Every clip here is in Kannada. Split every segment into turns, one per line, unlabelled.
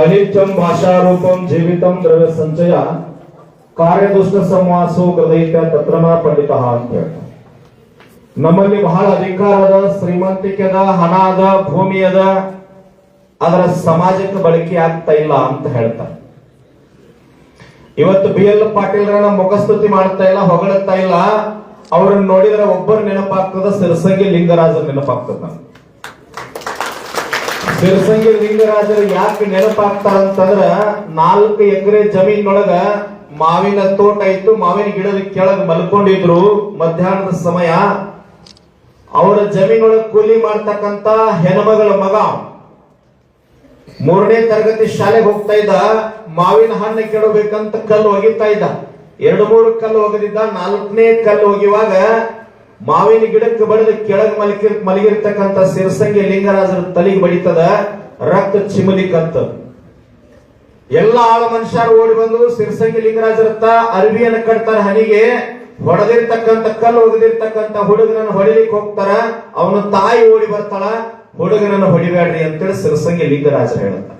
ಅನಿತ್ಯಂ ಭಾಷಾರೂಪಂ ಜೀವಿತಂ ದ್ರವ್ಯ ಸಂಚಯ ಕಾರ್ಯದುಷ್ಟ ಸಂವಾಸೋ ಗದೈತ ತತ್ರಮ ಪಂಡಿತ ಅಂತ ಹೇಳ್ತಾರೆ. ನಮ್ಮಲ್ಲಿ ಬಹಳ ಅಧಿಕಾರದ ಅದ ಶ್ರೀಮಂತಿಕೆ ಅದ ಹಣ ಅದ ಭೂಮಿ ಅದ ಅದರ ಸಮಾಜಕ್ಕೆ ಬಳಕೆ ಆಗ್ತಾ ಇಲ್ಲ ಅಂತ ಹೇಳ್ತಾರೆ. ಇವತ್ತು ಬಿ ಎಲ್ ಪಾಟೀಲ್ರನ್ನ ಮುಖಸ್ತುತಿ ಮಾಡ್ತಾ ಇಲ್ಲ ಹೊಗಳುತ್ತಾ ಇಲ್ಲ. ಅವ್ರನ್ನ ನೋಡಿದ್ರೆ ಒಬ್ಬರು ನೆನಪಾಗ್ತದ, ಸಿರಸಂಗಿ ಲಿಂಗರಾಜ ನೆನಪಾಗ್ತದ ಸಿರಸಂಗಿ ಲಿಂಗರಾಜರು ಯಾಕೆ ನೆನಪಾಗ್ತಾರ ಅಂತಂದ್ರ ನಾಲ್ಕು ಎಕರೆ ಜಮೀನೊಳಗ ಮಾವಿನ ತೋಟ ಇತ್ತು, ಮಾವಿನ ಗಿಡದ ಕೆಳಗೆ ಮಲ್ಕೊಂಡಿದ್ರು ಮಧ್ಯಾಹ್ನದ ಸಮಯ. ಅವರ ಜಮೀನೊಳಗ ಕೂಲಿ ಮಾಡ್ತಕ್ಕಂತ ಹೆಣ್ಮಗಳ ಮಗ. ಮೂರನೇ ತರಗತಿ ಶಾಲೆಗೆ ಹೋಗ್ತಾ ಇದ್ದ, ಮಾವಿನ ಹಣ್ಣು ಕೆಡಬೇಕಂತ ಕಲ್ಲು ಒಗಿತಾ ಇದ್ದ. ಎರಡು ಮೂರು ಕಲ್ಲು ಒಗದಿದ್ದ, ನಾಲ್ಕನೇ ಕಲ್ಲು ಒಗಿವಾಗ ಮಾವಿನ ಗಿಡಕ್ಕೆ ಬಡಿದು ಕೆಳಗೆ ಮಲಗಿ ಮಲಗಿರ್ತಕ್ಕಂಥ ಸಿರಸಂಗಿ ಲಿಂಗರಾಜರ ತಲೆಗೆ ಬಡಿತದ ರಕ್ತ ಚಿಮಲಿಕಂತ ಎಲ್ಲ ಆಳ ಮನುಷ್ಯರು ಓಡಿ ಬಂದು ಸಿರಸಂಗಿ ಲಿಂಗರಾಜರತ್ತ ಅರ್ವಿಯನ್ನು ಕಟ್ತಾರ ಹನಿಗೆ. ಹೊಡೆದಿರ್ತಕ್ಕಂಥ ಕಲ್ಲು ಒಗದಿರ್ತಕ್ಕಂಥ ಹುಡುಗನನ್ನು ಹೊಡಿಲಿಕ್ಕೆ ಹೋಗ್ತಾರ. ಅವನ ತಾಯಿ ಓಡಿ ಬರ್ತಾಳ. ಹುಡುಗನನ್ನು ಹೊಡಿಬೇಡ್ರಿ ಅಂತೇಳಿ ಸಿರಸಂಗಿ ಲಿಂಗರಾಜರು ಹೇಳುತ್ತ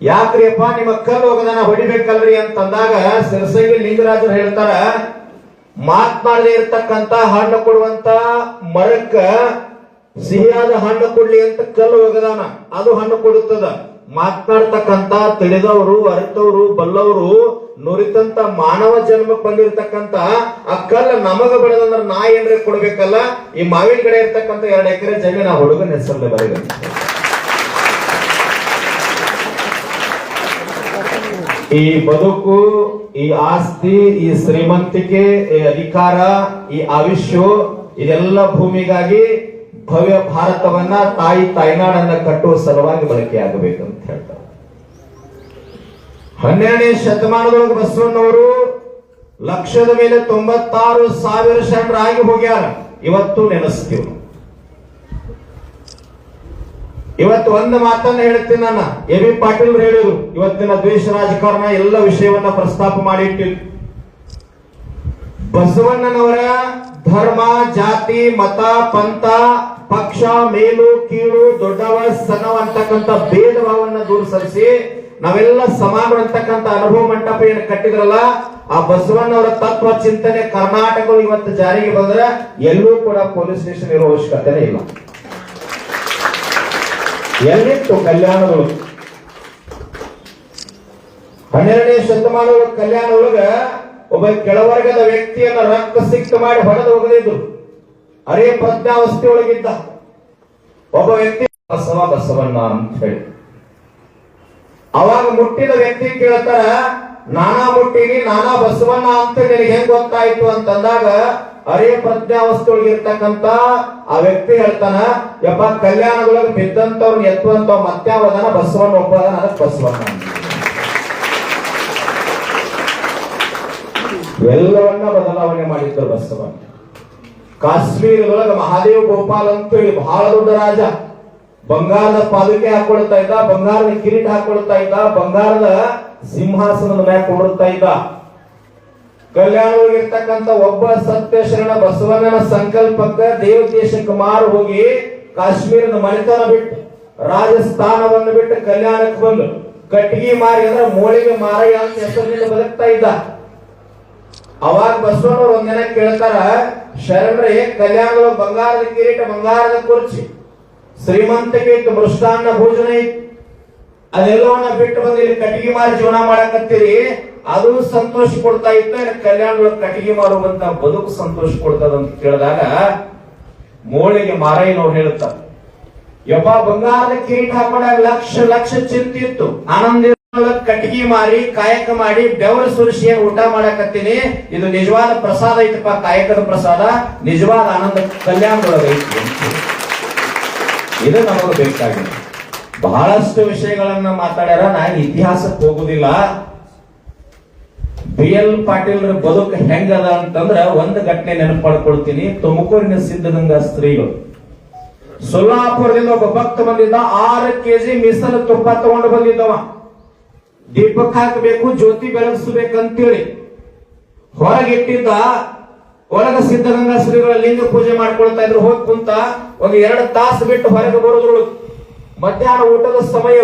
ಯಾಕ್ರಿಯಪ್ಪ, ನಿಮ್ಮ ಕಲ್ಲು ಒಗದನ ಹೊಡಿಬೇಕಲ್ರಿ ಅಂತಂದಾಗ ಸಿರಸಂಗಿ ಲಿಂಗರಾಜರು ಹೇಳ್ತಾರ ಮಾತ್ನಾಡದೆ ಇರ್ತಕ್ಕಂತ ಹಣ್ಣು ಕೊಡುವಂತ ಮರಕ್ಕ ಸಿಹಿಯಾದ ಹಣ್ಣು ಕೊಡ್ಲಿ ಅಂತ ಕಲ್ಲು ಒಗದಾನ. ಅದು ಹಣ್ಣು ಕೊಡುತ್ತದ. ಮಾತನಾಡ್ತಕ್ಕಂತ ತಿಳಿದವರು, ಅರಿತವರು, ಬಲ್ಲವರು, ನುರಿತಂತ ಮಾನವ ಜನ್ಮಕ್ಕೆ ಬಂದಿರತಕ್ಕಂತ ಆ ಕಲ್ಲು ನಮಗ ಬೆಳೆದಂದ್ರ ನಾ ಏನ್ರಿ ಕೊಡ್ಬೇಕಲ್ಲ? ಈ ಮಾವಿನ ಕಡೆ ಇರ್ತಕ್ಕಂತ ಎರಡು ಎಕರೆ ಜಮೀನು ಆ ಹುಡುಗನ ಹೆಸರಲ್ಲಿ ಬರೀ ಈ ಬದುಕು, ಈ ಆಸ್ತಿ, ಈ ಶ್ರೀಮಂತಿಕೆ, ಈ ಅಧಿಕಾರ, ಈ ಆಯುಷ್ಯ, ಇದೆಲ್ಲ ಭೂಮಿಗಾಗಿ ಭವ್ಯ ಭಾರತವನ್ನ ತಾಯಿ ತಾಯ್ನಾಡನ್ನ ಕಟ್ಟುವ ಸಲುವಾಗಿ ಬಳಕೆಯಾಗಬೇಕು ಅಂತ ಹೇಳ್ತಾರೆ ಹನ್ನೆರಡನೇ ಶತಮಾನದೊಳಗೆ ಬಸವಣ್ಣವರು ಲಕ್ಷದ ಮೇಲೆ ತೊಂಬತ್ತಾರು ಸಾವಿರ ಶರಣರಾಗಿ ಹೋಗ್ಯಾರ ಇವತ್ತು ನೆನೆಸ್ತೀವಿ. ಇವತ್ತು ಒಂದು ಮಾತನ್ನ ಹೇಳ್ತೀನಿ ನಾನು. ಎ ಬಿ ಪಾಟೀಲ್ ಹೇಳಿದ್ರು, ಇವತ್ತಿನ ದ್ವೇಷ ರಾಜಕಾರಣ ಎಲ್ಲ ವಿಷಯವನ್ನ ಪ್ರಸ್ತಾಪ ಮಾಡಿಟ್ಟಿದ್ರು. ಬಸವಣ್ಣನವರ ಧರ್ಮ, ಜಾತಿ, ಮತ, ಪಂಥ, ಪಕ್ಷ, ಮೇಲು, ಕೀಳು, ದೊಡ್ಡವ, ಸಣ್ಣವ ಅಂತಕ್ಕಂಥ ಭೇದ ಭಾವವನ್ನ ದೂರ ಸರಿಸಿ ನಾವೆಲ್ಲ ಸಮಾನರು ಅಂತಕ್ಕಂಥ ಅನುಭವ ಮಂಟಪ ಏನು ಕಟ್ಟಿದ್ರಲ್ಲ, ಆ ಬಸವಣ್ಣವರ ತತ್ವ ಚಿಂತನೆ ಕರ್ನಾಟಕ ಇವತ್ತು ಜಾರಿಗೆ ಬಂದ್ರೆ ಎಲ್ಲೂ ಕೂಡ ಪೊಲೀಸ್ ಸ್ಟೇಷನ್ ಇರೋ ಅವಶ್ಯಕತೆನೇ ಇಲ್ಲ. ಎಲ್ಲಿತ್ತು ಕಲ್ಯಾಣಗಳು. ಹನ್ನೆರಡನೇ ಶತಮಾನದ ಕಲ್ಯಾಣ ಒಳಗ ಒಬ್ಬ ಕೆಳವರ್ಗದ ವ್ಯಕ್ತಿಯನ್ನ ರಕ್ತ ಸಿಕ್ತ ಮಾಡಿ ಹೊಡೆದು ಹೋಗದಿದ್ರು. ಅರೇ ಪ್ರಜ್ಞಾವಸ್ಥೆ ಒಳಗಿದ್ದ ಒಬ್ಬ ವ್ಯಕ್ತಿ, ಬಸವ ಬಸವಣ್ಣ ಅಂತ ಹೇಳಿ. ಅವಾಗ ಮುಟ್ಟಿದ ವ್ಯಕ್ತಿ ಕೇಳ್ತಾರ, ನಾನಾ ಮುಟ್ಟಿನಿ, ನಾನಾ ಬಸವಣ್ಣ ಅಂತ ನಿನಗೆ ಹೆಂಗ್ ಗೊತ್ತಾಯ್ತು ಅಂತಂದಾಗ ಅರೇ ಪ್ರಜ್ಞಾವಸ್ಥೆ ಒಳಗಿರ್ತಕ್ಕಂತ ಆ ವ್ಯಕ್ತಿ ಹೇಳ್ತಾನ, ಯಪ್ಪ ಕಲ್ಯಾಣದೊಳಗೆ ಬಿದ್ದಂತವ್ರನ್ನ ಎತ್ತುವಂತ ಮತ್ಯಾವದನ ಬಸವಣ್ಣ ಒಬ್ಬ ಬಸವಣ್ಣ. ಎಲ್ಲವನ್ನ ಬದಲಾವಣೆ ಮಾಡಿದ್ದರು ಬಸವಣ್ಣ. ಕಾಶ್ಮೀರದೊಳಗೆ ಮಹಾದೇವ್ ಗೋಪಾಲ್ ಅಂತೇಳಿ ಬಹಳ ದೊಡ್ಡ ರಾಜ. ಬಂಗಾರದ ಪಾದುಕೆ ಹಾಕೊಳ್ತಾ ಇದ್ದ, ಬಂಗಾರದ ಕಿರೀಟ ಹಾಕೊಳ್ತಾ ಇದ್ದ, ಬಂಗಾರದ ಸಿಂಹಾಸನದ ಮ್ಯಾಕ್ ಕೊಡುತ್ತಾ ಇದ್ದ. ಕಲ್ಯಾಣವಾಗಿರ್ತಕ್ಕಂಥ ಒಬ್ಬ ಸತ್ಯ ಶರಣ ಬಸವಣ್ಣನ ಸಂಕಲ್ಪಕ್ಕ ದೇವ ದೇಶಕ್ಕೆ ಮಾರು ಹೋಗಿ ಕಾಶ್ಮೀರದ ಮನೆತನ ಬಿಟ್ಟು ರಾಜಸ್ಥಾನವನ್ನು ಬಿಟ್ಟು ಕಲ್ಯಾಣಕ್ಕೆ ಬಂದು ಕಟ್ಟಿಗೆ ಮಾರಿ ಅಂದ್ರೆ ಮೋಳಿಗೆ ಮಾರಯ್ಯ ಅಂತ ಹೆಸರಿನಿಂದ ಬದುಕ್ತಾ ಇದ್ದ. ಅವಾಗ ಬಸವಣ್ಣವ್ರು ಒಂದಿನ ಕೇಳ್ತಾರ, ಶರಣರೇ, ಕಲ್ಯಾಣದ ಬಂಗಾರದ ಕಿರೀಟ, ಬಂಗಾರದ ಕುರ್ಚಿ ಶ್ರೀಮಂತಕ್ಕೆ ಇತ್ತು, ಮೃಷ್ಟಾನ್ನ ಭೋಜನ ಇತ್ತು. ಅದೆಲ್ಲವನ್ನ ಬಿಟ್ಟು ಬಂದು ಇಲ್ಲಿ ಕಟ್ಟಿಗೆ ಮಾರಿ ಜೀವನ ಮಾಡಕತ್ತೀರಿ. ಅದು ಸಂತೋಷ ಕೊಡ್ತಾ ಇತ್ತು ಕಲ್ಯಾಣ ಕಟ್ಟಿಗೆ ಮಾರುವಂತ ಬದುಕು ಸಂತೋಷ ಕೊಡ್ತದ ಅಂತ ಕೇಳಿದಾಗ ಮೋಳಿಗೆ ಮಾರಯ್ಯನವ್ರು ಹೇಳುತ್ತ ಯಪ್ಪ ಬಂಗಾರದ ಕಿರೀಟ ಹಾಕೊಂಡಾಗ ಲಕ್ಷ ಲಕ್ಷ ಚಿಂತೆ ಇತ್ತು. ಆನಂದ ಕಟ್ಟಿಗೆ ಮಾರಿ, ಕಾಯಕ ಮಾಡಿ, ಬೆವರ ಸುರಿಸಿ ಊಟ ಮಾಡಕತ್ತೀನಿ? ಇದು ನಿಜವಾದ ಪ್ರಸಾದ ಐತಪ್ಪ, ಕಾಯಕದ ಪ್ರಸಾದ. ನಿಜವಾದ ಆನಂದ ಕಲ್ಯಾಣ. ಇದು ನಮಗೆ ಬೇಕಾಗಿದೆ. ಬಹಳಷ್ಟು ವಿಷಯಗಳನ್ನ ಮಾತಾಡ್ಯಾರ, ನಾನು ಇತಿಹಾಸಕ್ಕೆ ಹೋಗುದಿಲ್ಲ. ಬಿ ಎಲ್ ಪಾಟೀಲ್ ಬದುಕು ಹೆಂಗದ ಅಂತಂದ್ರ ಒಂದು ಘಟನೆ ನೆನಪು ಮಾಡ್ಕೊಳ್ತೀನಿ ತುಮಕೂರಿನ ಸಿದ್ಧಗಂಗಾ ಸ್ತ್ರೀಗಳು. ಸೊಲ್ಲಾಪುರದಿಂದ ಒಬ್ಬ ಭಕ್ತ ಬಂದಿದ್ದ, ಆರು ಕೆಜಿ ಮೀಸಲು ತುಪ್ಪ ತಗೊಂಡು ಬಂದಿದ್ದವ. ದೀಪಕ್ ಹಾಕಬೇಕು, ಜ್ಯೋತಿ ಬೆಳಗಿಸ್ಬೇಕಂತೇಳಿ. ಹೊರಗಿಟ್ಟಿದ್ದ, ಒಳಗ ಸಿದ್ಧಗಂಗಾ ಶ್ರೀಗಳ ಲಿಂಗ ಪೂಜೆ ಮಾಡ್ಕೊಳ್ತಾ ಇದ್ರು. ಹೋಗಿ ಕುಂತ, ಒಂದು ಎರಡು ತಾಸು ಬಿಟ್ಟು ಹೊರಗೆ ಬರೋದ್ರೊಳಗೆ ಮಧ್ಯಾಹ್ನ ಊಟದ ಸಮಯ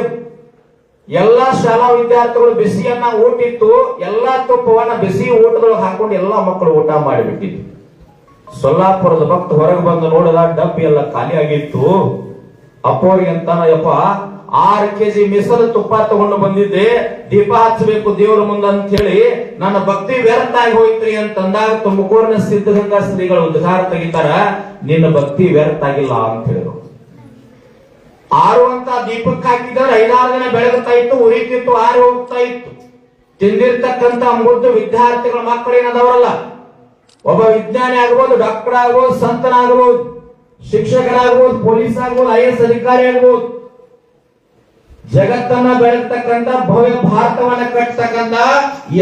ಎಲ್ಲಾ ಶಾಲಾ ವಿದ್ಯಾರ್ಥಿಗಳು ಬಿಸಿಯನ್ನ ಊಟಿತ್ತು ಎಲ್ಲ ತುಪ್ಪವನ್ನ ಬಿಸಿ ಊಟದೊಳಗೆ ಹಾಕೊಂಡು ಎಲ್ಲ ಮಕ್ಕಳು ಊಟ ಮಾಡಿಬಿಟ್ಟಿದ್ವಿ ಸೊಲ್ಲಾಪುರದ ಭಕ್ತ ಹೊರಗೆ ಬಂದು ನೋಡಿದ ಡಬ್ಬಿ ಎಲ್ಲ ಖಾಲಿ ಆಗಿತ್ತು. ಅಪ್ಪೋರಿಗೆ ಅಂತಾನಯ್ಯಪ್ಪ ಯಪ್ಪ, ಆರು ಕೆಜಿ ಮಿಸಲು ತುಪ್ಪ ತಗೊಂಡು ಬಂದಿದ್ದೆ, ದೀಪ ಹಚ್ಚಬೇಕು ದೇವ್ರ ಮುಂದೆ ಅಂತ ಹೇಳಿ ನನ್ನ ಭಕ್ತಿ ವ್ಯರ್ಥ ಆಗಿ ಹೋಯ್ತ್ರಿ ಅಂತಂದಾಗ ತುಮಕೂರಿನ ಸಿದ್ಧಗಂಗಾ ಶ್ರೀಗಳು ಉದ್ಘಾರ ತೆಗಿತಾರ, ನಿನ್ನ ಭಕ್ತಿ ವ್ಯರ್ಥ ಆಗಿಲ್ಲ ಅಂತ ಹೇಳಿದ್ರು ಆರುವಂತ ದೀಪಕ್ಕೆ ಹಾಕಿದ್ರೆ ಐದಾರು ದಿನ ಬೆಳಗುತ್ತಾ ಇತ್ತು, ಉರಿತಿತ್ತು ಆರು ಹೋಗ್ತಾ ಇತ್ತು. ತಿಂದಿರ್ತಕ್ಕಂತ ವಿದ್ಯಾರ್ಥಿಗಳ ಮಕ್ಕಳೇನದವರಲ್ಲ ಒಬ್ಬ ವಿಜ್ಞಾನಿ ಆಗ್ಬೋದು, ಡಾಕ್ಟರ್ ಆಗ್ಬೋದು ಸಂತನಾಗ್ಬೋದು ಶಿಕ್ಷಕರಾಗ್ಬೋದು, ಪೊಲೀಸ್ ಆಗ್ಬೋದು, ಐ ಎಸ್ ಅಧಿಕಾರಿ ಆಗ್ಬೋದು. ಜಗತ್ತನ್ನ ಬೆಳಗ್ತಕ್ಕಂತ ಭವ್ಯ ಭಾರತವನ್ನ ಕಟ್ಟತಕ್ಕಂತ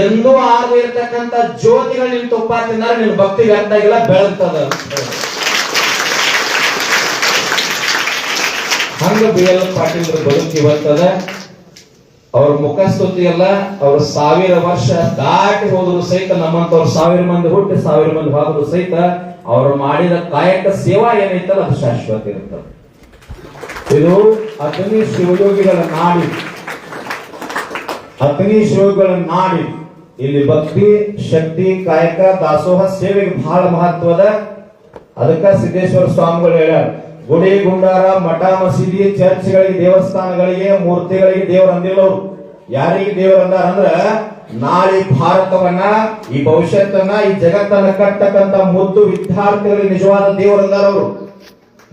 ಎಂದೂ ಆಗದೆ ಇರತಕ್ಕಂತ ಜ್ಯೋತಿಗಳು ನಿನ್ ತುಪ್ಪ ತಿಂದ್ರೆ ನಿನ್ ಭಕ್ತಿ ವ್ಯರ್ಥ ಆಗಿಲ್ಲ, ಬೆಳಗ್ತದ ಅಂತ ಹೇಳಿ. ಹಂಗ ಬಿ ಎಲ್ ಬದುಕಿ ಬರ್ತದ ಅವ್ರ ಮುಖಸ್ತುತಿ ಎಲ್ಲ ಅವ್ರ ಸಾವಿರ ವರ್ಷ ದಾಟಿ ಹೋದ್ರು ಸಹಿತ ನಮ್ಮಂತವ್ರ ಸಾವಿರ ಮಂದಿ ಹುಟ್ಟಿ ಸಾವಿರ ಮಂದಿ ಹೋದ್ರು ಸಹಿತ ಅವ್ರು ಮಾಡಿದ ಕಾಯಕ ಸೇವಾ ಏನೈತಲ್ಲ, ಅದು ಶಾಶ್ವತ ಇರುತ್ತ ಇದು ಅಗ್ನಿ ಶಿವಯೋಗಿಗಳ ನಾಡಿ. ಅಗ್ನಿ ಶಿವಗಳ ನಾಡಿ. ಇಲ್ಲಿ ಭಕ್ತಿ, ಶಕ್ತಿ, ಕಾಯಕ, ದಾಸೋಹ ಸೇವೆಗೆ ಬಹಳ ಮಹತ್ವದ. ಅದಕ್ಕ ಸಿದ್ದೇಶ್ವರ ಸ್ವಾಮಿಗಳು ಹೇಳ್ಯಾರ ಗುಡಿ ಗುಂಡಾರ ಮಠ, ಮಸೀದಿ, ಚರ್ಚ್ಗಳಿಗೆ, ದೇವಸ್ಥಾನಗಳಿಗೆ, ಮೂರ್ತಿಗಳಿಗೆ ದೇವರು ಅಂದಿಲ್ಲ ಅವ್ರು. ಯಾರಿಗೆ ದೇವರು ಅಂದಾರ ಅಂದ್ರ, ನಾಳೆ ಭಾರತವನ್ನ, ಈ ಭವಿಷ್ಯತ್ತನ್ನ, ಈ ಜಗತ್ತನ್ನ ಕಟ್ಟತಕ್ಕಂತ ಮುದ್ದು ವಿದ್ಯಾರ್ಥಿಗಳಿಗೆ ನಿಜವಾದ ದೇವರು ಅಂದಾರ ಅವರು.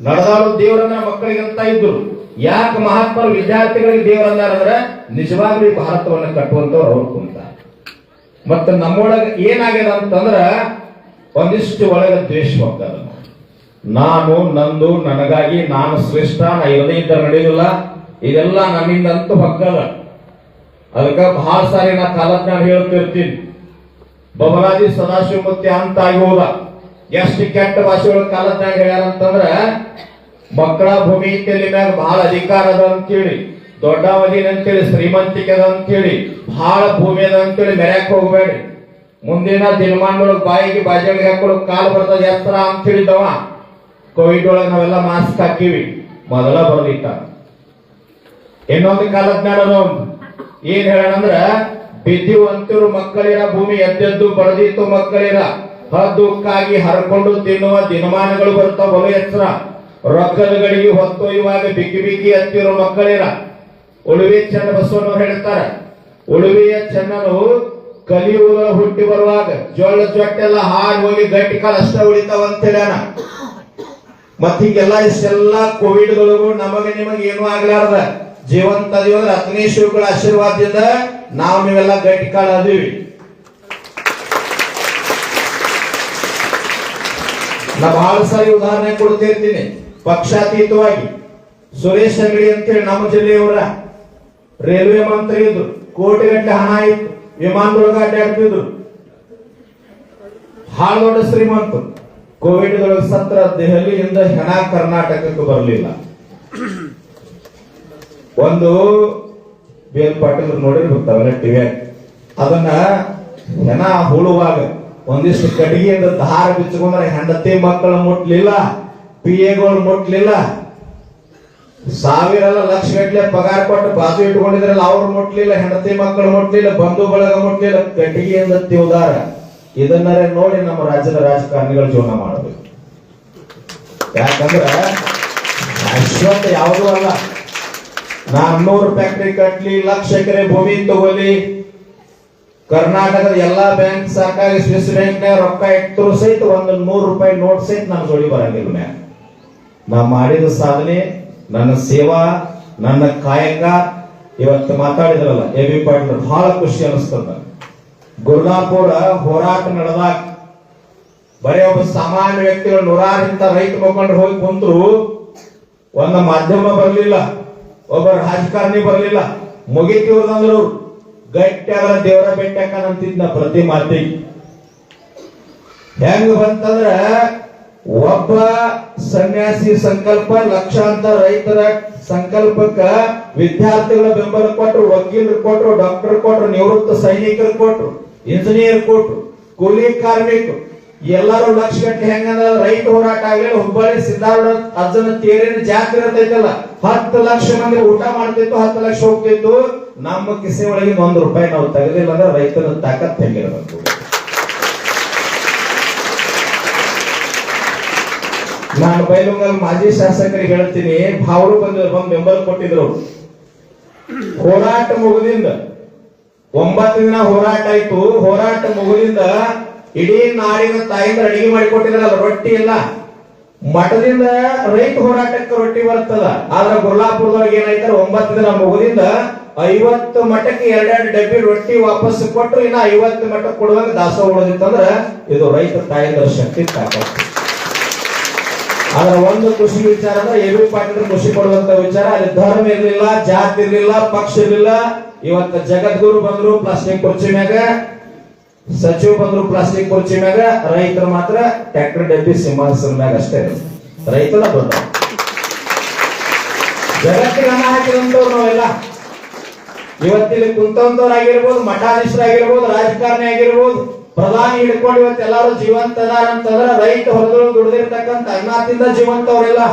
ನಡೆದಾರು ದೇವರನ್ನ ಮಕ್ಕಳಿಗೆ ಅಂತ ಇದ್ರು. ಯಾಕೆ ಮಹಾತ್ಮರು ವಿದ್ಯಾರ್ಥಿಗಳಿಗೆ ದೇವರ ಅಂದಾರಂದ್ರೆ ನಿಜವಾಗ್ಲೂ ಈ ಭಾರತವನ್ನ ಕಟ್ಟುವಂತವ್ರು ಅವ್ರು ಕುಂತ. ಮತ್ತ ನಮ್ಮೊಳಗ ಏನಾಗ್ಯದ ಅಂತಂದ್ರ, ಒಂದಿಷ್ಟು ಒಳಗ ದ್ವೇಷ ಹೋಗ್ತದ ನಾನು, ನಂದು, ನನಗಾಗಿ ನಾನು ಶ್ರೇಷ್ಠ, ನಾ ಇರದೇ ಇದ್ದ ನಡೆಯುವುದಿಲ್ಲ. ಇದೆಲ್ಲ ನನ್ನಿಂದ ಅಂತೂ ಹಕ್ಕದ. ಅದಕ್ಕ ಬಹಳ ಸಾರಿ ನಾ ಕಾಲಜ್ಞಾನ ಹೇಳ್ತಿರ್ತೀನಿ ಬಬರಾಜಿ ಸದಾಶಿವಮೂರ್ತಿ ಅಂತ ಆಗಿ ಹೋದ ಎಷ್ಟು ಕೆಟ್ಟ ಭಾಷೆಗಳ ಕಾಲಜ್ಞಾನ ಹೇಳ್ಯಾರ ಅಂತಂದ್ರ ಮಕ್ಕಳ ಭೂಮಿ ಇತ್ತೆಲ್ಲಿ ಮ್ಯಾಗ ಬಹಳ ಅಧಿಕಾರ ಅದ ಅಂತೇಳಿ ದೊಡ್ಡ ಅಂತ ಅಂತೇಳಿ, ಶ್ರೀಮಂತಿಕೆ ಅದ ಅಂತೇಳಿ, ಬಹಳ ಭೂಮಿ ಅದ ಅಂತೇಳಿ ಮೆರ್ಯಾಕ್ ಹೋಗ್ಬೇಡಿ ಮುಂದಿನ ದಿನಮಾನದೊಳಗೆ ಬಾಯಿಗೆ ಬಾಜಿಗೆ ಹಾಕೊಳ್ಳೋ ಕಾಲು ಬರ್ತದೆ ಎತ್ತರ ಅಂತ ಹೇಳಿದವ ಕೋವಿಡ್ ಒಳಗೆ ನಾವೆಲ್ಲ ಮಾಸ್ಕ್ ಹಾಕಿವಿ ಮೊದಲ ಬರಲಿಕ್ಕ ಇನ್ನೊಂದು ಕಾಲಜ್ಞಾನ ಏನ್ ಹೇಳೋಣಂದ್ರ ಬಿದ್ದಿವಂತರು ಮಕ್ಕಳಿರ ಭೂಮಿ ಎದ್ದೆದ್ದು ಬಡದಿತ್ತು ಮಕ್ಕಳಿರ. ಹದ್ದುಕ್ಕಾಗಿ ಹರ್ಕೊಂಡು ತಿನ್ನುವ ದಿನಮಾನಗಳು ಬರ್ತಾವ ಬಲು ಎಚ್ಚರ ರೊಕ್ಕದ ಗಡಿಗೆ ಹೊತ್ತೊಯ್ಯುವಾಗ ಬಿಕ್ಕಿ ಬಿಕ್ಕಿ ಹತ್ತಿರೋ ಮಕ್ಕಳಿರ. ಉಳುವೆ ಚೆನ್ನ ಬಸವಣ್ಣವ್ರು ಹೇಳ್ತಾರೆ. ಉಳುವೆಯ ಚೆನ್ನನು ಕಲಿಯುಗ ಹುಟ್ಟಿ ಬರುವಾಗ ಜೋಳ ಜೊಟ್ಟೆಲ್ಲ ಹಾರಿ ಹೋಗಿ ಗಟ್ಟಿ ಕಾಲ ಅಷ್ಟ ಉಳಿತಾವ ಅಂತ ಹೇಳ್ಯಾನ. ಮತ್ತ ಹೀಗೆಲ್ಲ ಕೋವಿಡ್ ಕೋವಿಡ್ಗಳಿಗೂ ನಮಗೆ ನಿಮಗೆ ಏನೂ ಆಗ್ಲಾರ್ದ. ಜೀವಂತ ದೇವರ ಅಂದ್ರೆ ಅಗ್ನೇಶ್ವರಗಳ ಆಶೀರ್ವಾದದಿಂದ ನಾವು ನೀವೆಲ್ಲ ಗಟ್ಟಿ ಕಾಳ ಅದೀವಿ ನಾ ಬಹಳ ಸಾರಿ ಉದಾಹರಣೆ ಕೊಡ್ತಿರ್ತೀನಿ. ಪಕ್ಷಾತೀತವಾಗಿ ಸುರೇಶ್ ಅಂಗಡಿ ಅಂತೇಳಿ ನಮ್ಮ ಜಿಲ್ಲೆಯವರ ರೈಲ್ವೆ ಮಂತ್ರಿ ಇದ್ರು. ಕೋಟಿಗಟ್ಟಲೆ ಹಣ ಇತ್ತು. ವಿಮಾನದೊಳಗ ಅಡ್ಡಾಡ್ತಿದ್ರು. ಹಾಳು ದೊಡ್ಡ ಶ್ರೀಮಂತರು. ಕೋವಿಡ್ಗಳು ಸತ್ರ ದೆಹಲಿಯಿಂದ ಹೆಣ ಕರ್ನಾಟಕಕ್ಕೆ ಬರಲಿಲ್ಲ. ಒಂದು ಬೇಲ್ ಪಾಟೀಲ್ ನೋಡಿರ್ಬೇಕು ತಾವೆಲ್ಲ ಟಿವಿ ಅದನ್ನ ಹೆಣ ಹುಳುವಾಗ ಒಂದಿಷ್ಟು ಕಟ್ಟಿಗೆಯಿಂದ ದಾರ ಬಿಚ್ಕೊಂಡ್ರೆ ಹೆಂಡತಿ ಮಕ್ಕಳು ಮುಟ್ಲಿಲ್ಲ ಪಿ ಎಗಳು ಮುಟ್ಲಿಲ್ಲ. ಸಾವಿರ ಲಕ್ಷ ಗಟ್ಟಲೆ ಪಗಾರ ಕೊಟ್ಟು ಬಾಜು ಇಟ್ಕೊಂಡಿದ್ರಲ್ಲ ಅವ್ರು ಮುಟ್ಲಿಲ್ಲ, ಹೆಂಡತಿ ಮಕ್ಕಳು ಮುಟ್ಲಿಲ್ಲ, ಬಂಧು ಬಳಗ ಮುಟ್ಲಿಲ್ಲ ಕಟ್ಟಿಗೆಯಿಂದ ತಿವುದಾರ. ಇದನ್ನರೇ ನೋಡಿ ನಮ್ಮ ರಾಜ್ಯದ ರಾಜಕಾರಣಿಗಳು ಜೀವನ ಮಾಡಬೇಕು ಯಾಕಂದ್ರೆ ಅಶ್ವಂತ ಯಾವುದೂ ಅಲ್ಲ. ನಾನ್ ನೂರು ಫ್ಯಾಕ್ಟ್ರಿ ಕಟ್ಲಿ, ಲಕ್ಷ ಎಕರೆ ಭೂಮಿ ತಗೊಲಿ ಕರ್ನಾಟಕದ ಎಲ್ಲಾ ಬ್ಯಾಂಕ್ ಸಹಕಾರಿ ಸ್ವಿಸ್ ಬ್ಯಾಂಕ್ನಾಗ ರೊಕ್ಕ ಇಟ್ಟರು ಸಹಿತ ಒಂದು ನೂರು ರೂಪಾಯಿ ನೋಟ್ ಸಹಿತ ನನ್ನ ಜೋಡಿ ಬರಂಗಿಲ್ಲ ನಾ ಮಾಡಿದ ಸಾಧನೆ, ನನ್ನ ಸೇವಾ, ನನ್ನ ಕಾಯಕ, ಇವತ್ತು ಮಾತಾಡಿದ್ರಲ್ಲ ಎ ಬಿ ಪಾಟೀಲ್ ಬಹಳ ಖುಷಿ ಅನಿಸ್ತದ. ಗುರುದಾಪುರ ಹೋರಾಟ ನಡೆದಾಗ ಬರೀ ಒಬ್ಬ ಸಾಮಾನ್ಯ ವ್ಯಕ್ತಿಗಳು ನೂರಾರು ಇಂತ ರೈತ ಮುಖಂಡರು ಹೋಗಿ ಕುಂತರು, ಒಂದ ಮಾಧ್ಯಮ ಬರಲಿಲ್ಲ, ಒಬ್ಬ ರಾಜಕಾರಣಿ ಬರಲಿಲ್ಲ. ಮುಗಿತಿವ್ರದಂದ್ರು ಗಟ್ಟಿಯಾದ ದೇವರ ಬೆಟ್ಟಕ್ಕ ಅಂತಿದ್ನ ಪ್ರತಿ ಮಾತಿಗೆ. ಹೆಂಗ ಬಂತಂದ್ರ ಒಬ್ಬ ಸನ್ಯಾಸಿ ಸಂಕಲ್ಪ, ಲಕ್ಷಾಂತರ ರೈತರ ಸಂಕಲ್ಪಕ್ಕ ವಿದ್ಯಾರ್ಥಿಗಳ ಬೆಂಬಲ ಕೊಟ್ರು, ವಕೀಲರು ಕೊಟ್ರು, ಡಾಕ್ಟರ್ ಕೊಟ್ರು, ನಿವೃತ್ತ ಸೈನಿಕರು ಕೊಟ್ರು. ಇಂಜಿನಿಯರ್ ಕೊಟ್ರು ಕೂಲಿ ಕಾರ್ಮಿಕ ಎಲ್ಲರೂ ಲಕ್ಷ ಗಂಟೆ ಹೆಂಗಂದ್ರ ರೈಟ್ ಹೋರಾಟ ಆಗ್ಲಿ, ಹುಬ್ಬಳ್ಳಿ ಸಿದ್ಧಾರ್ಥ ಅಜ್ಜನ ತೇರಿನ ಜಾತ್ರೆ ಇರ್ತೈತಲ್ಲ, ಹತ್ತು ಲಕ್ಷ ಮಂದಿ ಊಟ ಮಾಡ್ತಿತ್ತು, ಹತ್ತು ಲಕ್ಷ ಹೋಗ್ತಿತ್ತು, ನಮ್ಮ ಕಿಸೆ ಒಳಗೆ ಒಂದು ರೂಪಾಯಿ ನಾವು ತೆಗೆದಿಲ್ಲ ಅಂದ್ರೆ ರೈತನ ತಾಕತ್ ಹೆಂಗಿರಬೇಕು? ನಾನು ಬೈಲುಂಗಲ್ ಮಾಜಿ ಶಾಸಕರಿಗೆ ಹೇಳ್ತೀನಿ, ಭಾವರು ಬಂದ ಬಂದು ಬೆಂಬಲ ಕೊಟ್ಟಿದ್ರು. ಹೋರಾಟ ಮುಗಿದಿಂದ ಒಂಬತ್ತು ದಿನ ಹೋರಾಟ ಆಯ್ತು. ಹೋರಾಟ ಮುಗಿದಿಂದ ಇಡೀ ನಾಡಿನ ತಾಯಿಂದ ಅಡಿಗೆ ಮಾಡಿ ಕೊಟ್ಟಿದ್ರಲ್ಲ ರೊಟ್ಟಿ ಇಲ್ಲ ಮಠದಿಂದ ರೈತ ಹೋರಾಟಕ್ಕೆ ರೊಟ್ಟಿ ಬರ್ತದ. ಆದ್ರ ಗುರ್ಲಾಪುರದೊಳಗೆ ಏನಾಯ್ತಾರ ಒಂಬತ್ತು ದಿನ ಮುಗಿದಿಂದ ಐವತ್ತು ಮಠಕ್ಕೆ ಎರಡೆರಡು ಡಬ್ಬಿ ರೊಟ್ಟಿ ವಾಪಸ್ ಕೊಟ್ಟು ಇನ್ನ ಐವತ್ತು ಮಠಕ್ಕೆ ಕೊಡುವಾಗ ದಾಸೋಹ ಉಳಿದಿತ್ತಂದ್ರ ಇದು ರೈತ ತಾಯಿಂದ ಶಕ್ತಿ ತಾಕತ್ತು. ಆದ್ರೆ ಒಂದು ಖುಷಿ ವಿಚಾರ ಅಂದ್ರೆ ಪಾಟೀಲ್ ಖುಷಿ ಪಡುವಂತ ವಿಚಾರ. ಅಲ್ಲಿ ಧರ್ಮ ಇರಲಿಲ್ಲ, ಜಾತಿ ಇರಲಿಲ್ಲ, ಪಕ್ಷ ಇರಲಿಲ್ಲ. ಇವತ್ತ ಜಗದ್ಗುರು ಬಂದ್ರು ಪ್ಲಾಸ್ಟಿಕ್ ಕುರ್ಚಿ ಮ್ಯಾಗ. ಸಚಿವ ಬಂದ್ರು ಪ್ಲಾಸ್ಟಿಕ್ ಕುರ್ಚಿ ಮ್ಯಾಗ. ರೈತರು ಮಾತ್ರ ಟ್ರ್ಯಾಕ್ಟರ್ ಡಬ್ಬಿ ಸಿಂಹಾಸನ ಮ್ಯಾಗ ಅಷ್ಟೇ. ರೈತರ ದೊಡ್ಡ. ಜಗತ್ತಿಗೆ ಅನ್ನ ಹಾಕಿದಂತವ್ರು ನಾವೆಲ್ಲ. ಇವತ್ತಿಲ್ಲಿ ಕುಂತಂತವ್ರಾಗಿರ್ಬೋದು ಮಠಾಧೀಶರಾಗಿರ್ಬೋದು, ರಾಜಕಾರಣಿ ಆಗಿರ್ಬೋದು. ಪ್ರಧಾನಿ ಹಿಡ್ಕೊಂಡು ಇವತ್ತು ಎಲ್ಲಾರು ಜೀವಂತ ಅಂತಂದ್ರೆ ರೈತ ಹೊಲದೊಳಗೆ ದುಡ್ದಿರ್ತಕ್ಕಂಥ ಐನಾತಿಂದ ಜೀವಂತ ಅವರೆಲ್ಲ.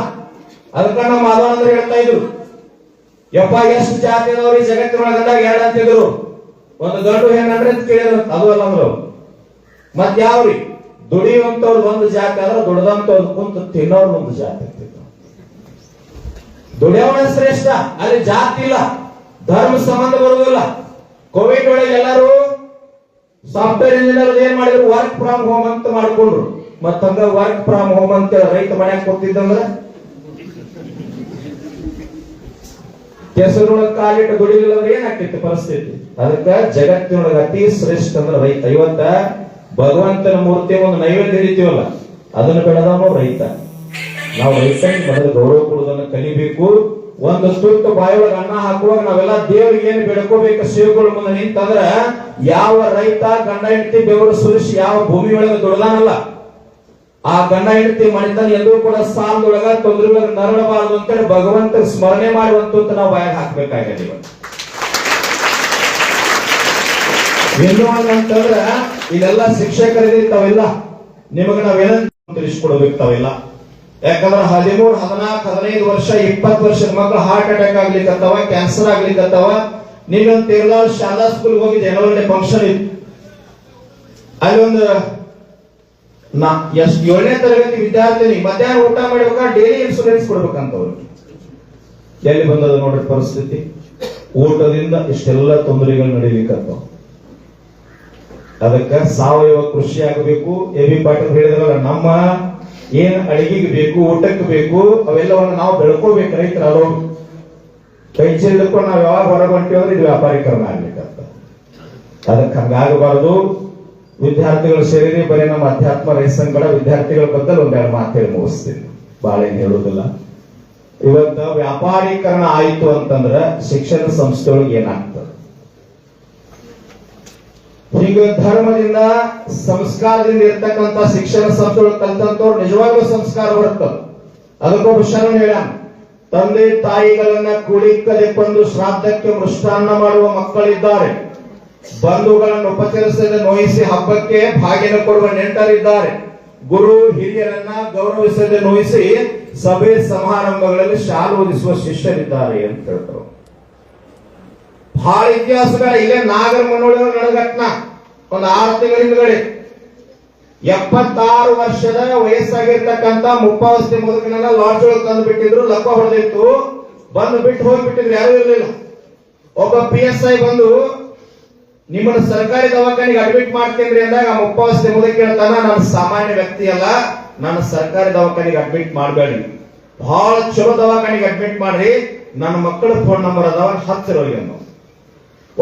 ಅದಕ್ಕ ನಮ್ಮ ಮಾಧವನಂದ್ರೆ ಹೇಳ್ತಾ ಇದ್ರು. ಯಪ್ಪ, ಎಷ್ಟು ಜಾತಿ ಅದಾವ್ರಿ ಜಗತ್ತಿನೊಳಗಂದಾಗ ಎರಡು ಅಂತಿದ್ರು ಒಂದು ದೊಡ್ಡ ಅಂತ ಕೇಳಿದ್ರು. ಅದು ಅಲ್ಲ ಅಂದ್ರು ಮತ್ ಯಾವ್ರಿ? ದುಡಿಯುವಂತವ್ರು ಒಂದು ಜಾತಿ ಆದ್ರೆ ದುಡ್ದಂತವ್ರು ಕುಂತು ತಿನ್ನೋರು ಒಂದು ಜಾತಿ ಇರ್ತಿತ್ತು. ದುಡಿಯೋಣ ಶ್ರೇಷ್ಠ. ಅಲ್ಲಿ ಜಾತಿ ಇಲ್ಲ. ಧರ್ಮ ಸಂಬಂಧ ಬರುವುದಿಲ್ಲ. ಕೋವಿಡ್ ಒಳಗೆ ಎಲ್ಲರೂ ಸಾಫ್ಟ್ವೇರ್ ಇಂಜಿನಿಯರ್ ಏನ್ ಮಾಡಿದ್ರು? ವರ್ಕ್ ಫ್ರಮ್ ಹೋಮ್ ಅಂತ ಮಾಡ್ಕೊಂಡ್ರು. ಮತ್ತಂಗ ವರ್ಕ್ ಫ್ರಮ್ ಹೋಮ್ ಅಂತ ರೈತ ಮನ್ಯಾಗ ಕೊಡ್ತಿದ್ದಂದ್ರ ಕೆಸರೊಳಗ ಕಾಲಿಟ್ಟು ದುಡಿಲಿಲ್ಲ ಅಂದ್ರೆ ಏನಾಗ್ತಿತ್ತು ಪರಿಸ್ಥಿತಿ? ಅದಕ್ಕ ಜಗತ್ತಿನೊಳಗೆ ಅತಿ ಶ್ರೇಷ್ಠ ಅಂದ್ರೆ ರೈತ. ಇವತ್ತ ಭಗವಂತನ ಮೂರ್ತಿ ಒಂದು ನೈವೇದ್ಯ ಇರಿತೀವಲ್ಲ, ಅದನ್ನು ಬೆಳೆದವನು ರೈತ. ನಾವು ರೈತನಿಗೆ ಮೊದಲು ಗೌರವ ಕೊಡುವುದನ್ನು ಕಲಿಬೇಕು. ಒಂದು ತುತ್ತು ಬಾಯಿಯೊಳಗೆ ಅನ್ನ ಹಾಕುವಾಗ ನಾವೆಲ್ಲ ದೇವ್ರಿಗೆ ಏನು ಬೆಳ್ಕೋಬೇಕು ಸೇವೆಗಳ ಮುಂದೆ ನಿಂತಂದ್ರ ಯಾವ ರೈತ ಗಂಡ ಹೆಂಡತಿ ಬೆವರು ಸುರಿಸಿ ಯಾವ ಭೂಮಿಯೊಳಗೆ ಒಳಗೆ ದುಡ್ದಾನಲ್ಲ. ಆ ಗಂಡ ಹೆಂಡತಿ ಮಣಿತನ ಎಲ್ಲೂ ಕೂಡ ಸಾಲದೊಳಗ ತೊಂದರೆ ನರಳಬಾರದು ಅಂತೇಳಿ ಭಗವಂತ ಸ್ಮರಣೆ ಮಾಡುವಂತ ನಾವು ಬಾಯಾಗ ಹಾಕ್ಬೇಕಾಗಿದೆ ಇವತ್ತು ಇನ್ನು ಅಂತಂದ್ರ, ಇದೆಲ್ಲ ಶಿಕ್ಷಕರಿಗೆ ತಾವೆಲ್ಲ. ನಿಮಗೆ ನಾವೇನಂತ ತಿಳಿಸ್ಕೊಡ್ಬೇಕು ತಾವೆಲ್ಲ. ಯಾಕಂದ್ರೆ ಹದಿಮೂರು, ಹದಿನಾಲ್ಕು, ಹದಿನೈದು ವರ್ಷ, ಇಪ್ಪತ್ತು ವರ್ಷದ ಮಕ್ಕಳು ಹಾರ್ಟ್ ಅಟ್ಯಾಕ್ ಆಗ್ಲಿಕ್ಕತ್ತವ ಕ್ಯಾನ್ಸರ್ ಆಗ್ಲಿಕ್ಕತ್ತವ. ನೀನೊಂದು ತಿರ್ಲಾಲ್ ಶಾಲಾ ಸ್ಕೂಲ್ ಹೋಗಿ ಜನವರಿ ಫಂಕ್ಷನ್ ಇತ್ತು ಅಲ್ಲಿ ಒಂದು ನಾ ಎಷ್ಟ್ ಏಳನೇ ತರಗತಿ ವಿದ್ಯಾರ್ಥಿನಿ, ಮಧ್ಯಾಹ್ನ ಊಟ ಮಾಡ್ಬೇಕಾ ಡೈಲಿ ಇನ್ಸೂರೆನ್ಸ್ ಕೊಡ್ಬೇಕಂತ ಅವ್ರಿಗೆ ಎಲ್ಲಿ ಬಂದದ ನೋಡ್ರಿ ಪರಿಸ್ಥಿತಿ? ಊಟದಿಂದ ಇಷ್ಟೆಲ್ಲ ತೊಂದರೆಗಳು ನಡೀಲಿಕ್ಕಂತ ಅದಕ್ಕೆ ಸಾವಯವ ಕೃಷಿ ಆಗಬೇಕು. ಎ ಬಿ ಪಾಟೀಲ್ ಹೇಳಿದ್ರಲ್ಲ, ನಮ್ಮ ಏನ್ ಅಡಿಗೆಗೆ ಬೇಕು, ಊಟಕ್ಕೆ ಬೇಕು, ಅವೆಲ್ಲವನ್ನು ನಾವು ಬೆಳ್ಕೋಬೇಕು ರೈತರ ಅಲೋ ಕೈ ಚೆಲ್ಲಕೊಂಡು ನಾವು ಯಾವಾಗ ಹೊರಗೆ ಹೊಂಟಿವಿ ಅಂದ್ರೆ ಇದು ವ್ಯಾಪಾರೀಕರಣ ಆಗ್ಲಿಕ್ಕಂತ ಅದಕ್ಕೆ ಹಂಗಾಗಬಾರದು. ವಿದ್ಯಾರ್ಥಿಗಳು ಸೇರಿ ಬರೀ ನಮ್ಮ ಅಧ್ಯಾತ್ಮ ರೈತ ಸಂಘಗಳ ವಿದ್ಯಾರ್ಥಿಗಳ ಬದಲು ಒಂದೆರಡು ಮಾತು ಹೇಳಿ ಮುಗಿಸ್ತೀನಿ. ಭಾಳ ಏನ್ ಹೇಳುದಿಲ್ಲ. ಇವತ್ತ ವ್ಯಾಪಾರೀಕರಣ ಆಯಿತು ಅಂತಂದ್ರ ಶಿಕ್ಷಣ ಸಂಸ್ಥೆಯೊಳಗೆ ಏನಾಗ್ತದೆ? ಹೀಗ ಧರ್ಮದಿಂದ, ಸಂಸ್ಕಾರದಿಂದ ಇರ್ತಕ್ಕಂಥ ಶಿಕ್ಷಣ ಸಂಸ್ಥೆಗಳು ಕಲ್ತಂತವ್ರು ನಿಜವಾಗ್ಲೂ ಸಂಸ್ಕಾರ ಬರ್ತದೆ ಅದಕ್ಕೊಬ್ಬ ಶರಣ ಹೇಳ ತಂದೆ ತಾಯಿಗಳನ್ನ ಕುಳಿಕದೆ ಬಂದು ಶ್ರಾದ್ದಕ್ಕೆ ಮೃಷ್ಟಾನ್ನ ಮಾಡುವ ಮಕ್ಕಳಿದ್ದಾರೆ. ಬಂಧುಗಳನ್ನು ಉಪಚರಿಸದೆ ನೋಯಿಸಿ ಹಬ್ಬಕ್ಕೆ ಭಾಗ್ಯನ ಕೊಡುವ ನೆಂಟರಿದ್ದಾರೆ. ಗುರು ಹಿರಿಯರನ್ನ ಗೌರವಿಸದೆ ನೋಯಿಸಿ ಸಭೆ ಸಮಾರಂಭಗಳಲ್ಲಿ ಶಾಲು ಓದಿಸುವ ಶಿಷ್ಯರಿದ್ದಾರೆ ಅಂತ ಹೇಳ್ತಾರೆ. ಬಹಳ ಇತಿಹಾಸಗಳ ಇಲ್ಲೇ ನಾಗರ ಮನೋಳಿ ನಡೆಗಟ್ನ. ಒಂದು ಆರು ತಿಂಗಳ ಹಿಂದ್ಗಡೆ. ಎಪ್ಪತ್ತಾರು ವರ್ಷದ ವಯಸ್ಸಾಗಿರ್ತಕ್ಕಂತ ಮುಪ್ಪಾವಸ್ಥೆ ಮುದುಕನನ್ನ ಲಾಡ್ಜ್ ಒಳಗೆ ತಂದು ಬಿಟ್ಟಿದ್ರು ಲಪ್ಪ ಹೊಡೆದಿತ್ತು. ಬಂದು ಬಿಟ್ಟು ಹೋಗ್ಬಿಟ್ಟಿದ್ರು. ಯಾರು ಇರಲಿಲ್ಲ. ಒಬ್ಬ ಪಿ ಎಸ್ ಐ ಬಂದು, ನಿಮ್ಮನ್ನ ಸರ್ಕಾರಿ ದವಾಖಾನೆಗೆ ಅಡ್ಮಿಟ್ ಮಾಡ್ತೀನಿ ಅಂದಾಗ ಆ ಮುಪ್ಪಾವಸ್ಥೆ ಮುದುಕ ಹೇಳ್ತಾನ ನಾನು ಸಾಮಾನ್ಯ ವ್ಯಕ್ತಿ ಅಲ್ಲ. ನಾನು ಸರ್ಕಾರಿ ದವಾಖಾನೆಗೆ ಅಡ್ಮಿಟ್ ಮಾಡಬೇಡಿ. ಬಹಳ ಚಲೋ ದವಾಖಾನೆಗೆ ಅಡ್ಮಿಟ್ ಮಾಡ್ರಿ. ನನ್ನ ಮಕ್ಕಳ ಫೋನ್ ನಂಬರ್ ಅದಾವ. ಹತ್ತಿರ ಹೋಗಿ ಅನ್ನೋ